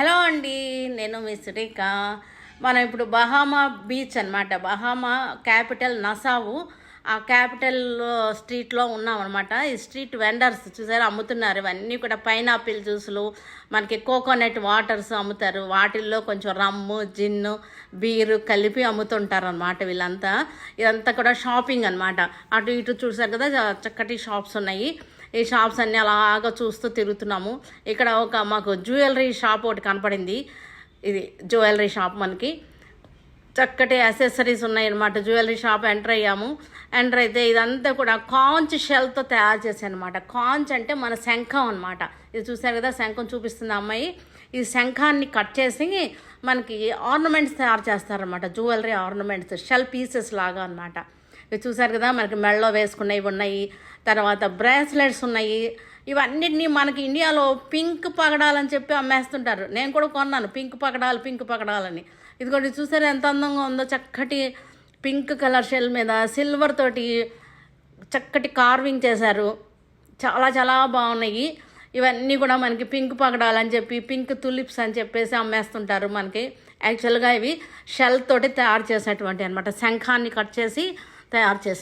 Hello అండి నేను మీ సురేఖ. మనం ఇప్పుడు బహామా బీచ్ అనమాట బహామా క్యాపిటల్ నసావు. క్యాపిటల్ స్ట్రీట్లో ఉన్నాం అనమాట ఈ స్ట్రీట్ వెండర్స్ చూసారు అమ్ముతున్నారు. ఇవన్నీ కూడా పైనాపిల్ జ్యూసులు మనకి కోకోనట్ వాటర్స్ అమ్ముతారు. వాటిల్లో కొంచెం రమ్ము జిన్ను బీరు కలిపి అమ్ముతుంటారు అనమాట వీళ్ళంతా. ఇదంతా కూడా షాపింగ్ అనమాట అటు ఇటు చూసారు కదా చక్కటి షాప్స్ ఉన్నాయి. ఈ షాప్స్ అన్నీ అలాగా చూస్తూ తిరుగుతున్నాము. ఇక్కడ ఒక మాకు జ్యువెలరీ షాప్ ఒకటి కనపడింది. ఇది జ్యువెలరీ షాప్ మనకి. చక్కటి అసెసరీస్ ఉన్నాయన్నమాట. జ్యువెలరీ షాప్ ఎంటర్ అయ్యాము. ఎంటర్ అయితే ఇదంతా కూడా కాంచ్ షెల్తో తయారు చేశాను అనమాట కాంచ్ అంటే మన శంఖం అనమాట ఇది చూసారు కదా శంఖం చూపిస్తుంది అమ్మాయి. ఈ శంఖాన్ని కట్ చేసి మనకి ఆర్నమెంట్స్ తయారు చేస్తారనమాట జ్యువెలరీ ఆర్నమెంట్స్ షెల్ పీసెస్ లాగా అనమాట ఇవి చూసారు కదా మనకి మెడలో వేసుకున్నవి ఉన్నాయి. తర్వాత బ్రాస్లెట్స్ ఉన్నాయి. ఇవన్నిటినీ మనకి ఇండియాలో పింక్ పగడాలని చెప్పి అమ్మేస్తుంటారు. నేను కూడా కొన్నాను. పింక్ పగడాలు పింక్ పగడాలని. ఇదిగోండి చూసారు ఎంత అందంగా ఉందో? చక్కటి పింక్ కలర్ షెల్ మీద సిల్వర్ తోటి చక్కటి కార్వింగ్ చేశారు. చాలా చాలా బాగున్నాయి. ఇవన్నీ కూడా మనకి పింక్ పగడాలని చెప్పి పింక్ తులిప్స్ అని చెప్పేసి అమ్మేస్తుంటారు మనకి. యాక్చువల్గా ఇవి షెల్ తోటి తయారు చేసేటువంటి అనమాట శంఖాన్ని కట్ చేసి తయారు చేసి